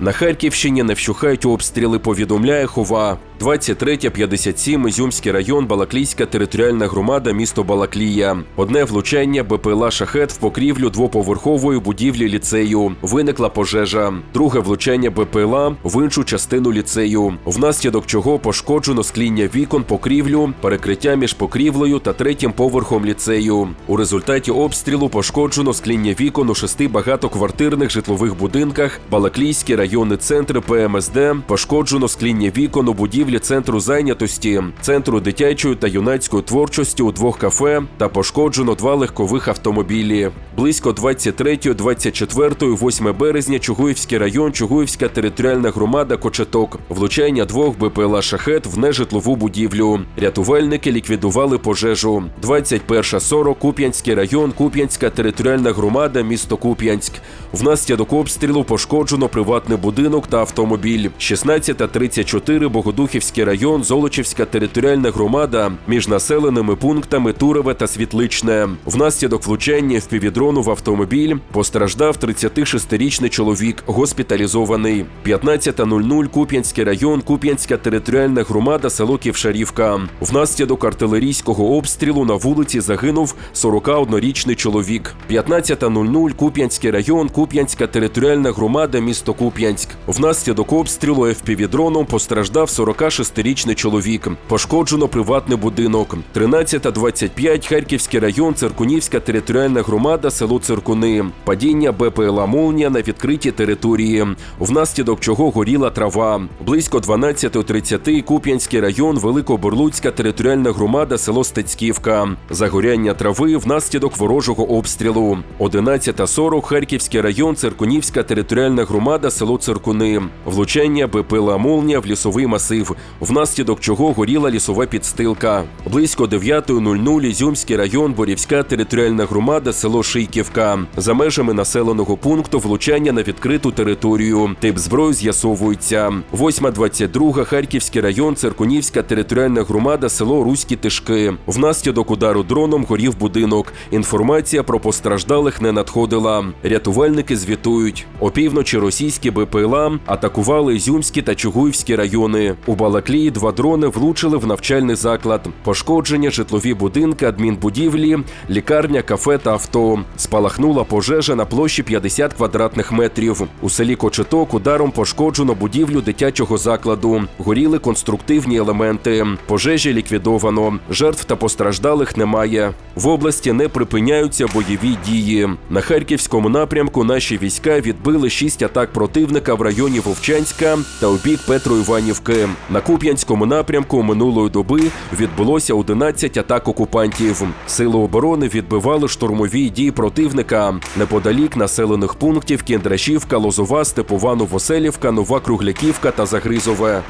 На Харківщині не вщухають обстріли, повідомляє Хова. 23.57 Ізюмський район, Балаклійська територіальна громада, місто Балаклія. Одне влучання БПЛА шахет в покрівлю двоповерхової будівлі ліцею. Виникла пожежа. Друге влучання БПЛА в іншу частину ліцею, внаслідок чого пошкоджено скління вікон, покрівлю, перекриття між покрівлею та третім поверхом ліцею. У результаті обстрілу пошкоджено скління вікон у шести багатоквартирних житлових будинках, Балаклійський районний центр ПМСД, пошкоджено скління вікон у будівлі центру зайнятості, центру дитячої та юнацької творчості у двох кафе та пошкоджено два легкових автомобілі. Близько 23, 24, 8 березня Чугуївський район, Чугуївська територіальна громада Кочеток. Влучання двох БПЛА шахет в нежитлову будівлю. Рятувальники ліквідували пожежу. 21.40 Куп'янський район, Куп'янська територіальна громада, місто Куп'янськ. Внаслідок обстрілу пошкоджено приватний будинок та автомобіль. 16.34 Богодухівський район, Золочівська територіальна громада між населеними пунктами Турове та Світличне. Внаслідок влучання в в автомобіль постраждав 36-річний чоловік, госпіталізований. 15.00 Куп'янський район, Куп'янська територіальна громада, село Ківшарівка. Внаслідок артилерійського обстрілу на вулиці загинув 41-річний чоловік. 15.00 Куп'янський район, Куп'янська територіальна громада, місто Куп'янськ. Внаслідок обстрілу ФПВ-дроном постраждав 46-річний чоловік. Пошкоджено приватний будинок. 13.25 Харківський район, Циркунівська територіальна громада, село Циркуни. Падіння БПЛА «Молнія» на відкритій території, внаслідок чого горіла трава. Близько 12.30 Куп'янський район, Великоборлуцька територіальна громада, село Стецьківка. Загоряння трави внаслідок ворожого обстрілу. 11.40 Харківський район, Циркунівська територіальна громада, село Циркуни. Влучання БПЛА «Молнія» в лісовий масив, внаслідок чого горіла лісова підстилка. Близько 9.00 Ізюмський район, Борівська територіальна громада, село Шийківка. За межами населеного пункту влучання на відкриту територію. Тип зброї з'ясовується. 8.22 Харківський район, Циркунівська територіальна громада, село Руські Тишки. Внаслідок удару дроном горів будинок. Інформація про постраждалих не надходила. Рятувальники звітують. Опівночі російські БПЛА атакували Ізюмські та Чугуївські райони. У Балаклії два дрони влучили в навчальний заклад. Пошкодження житлові будинки, адмінбудівлі, лікарня, кафе та авто. Спалахнула пожежа на площі 50 квадратних метрів. У селі Кочеток ударом пошкоджено будівлю дитячого закладу. Горіли конструктивні елементи. Пожежі ліквідовано. Жертв та постраждалих немає. В області не припиняються бойові дії. На харківському напрямку наші війська відбили шість атак противника в районі Вовчанська та у бік Петроіванівки. На Куп'янському напрямку минулої доби відбулося 11 атак окупантів. Сили оборони відбивали штурмові дії противника неподалік населених пунктів Кіндрашівка, Лозова, Степова, Новоселівка, Нова Кругляківка та Загризове.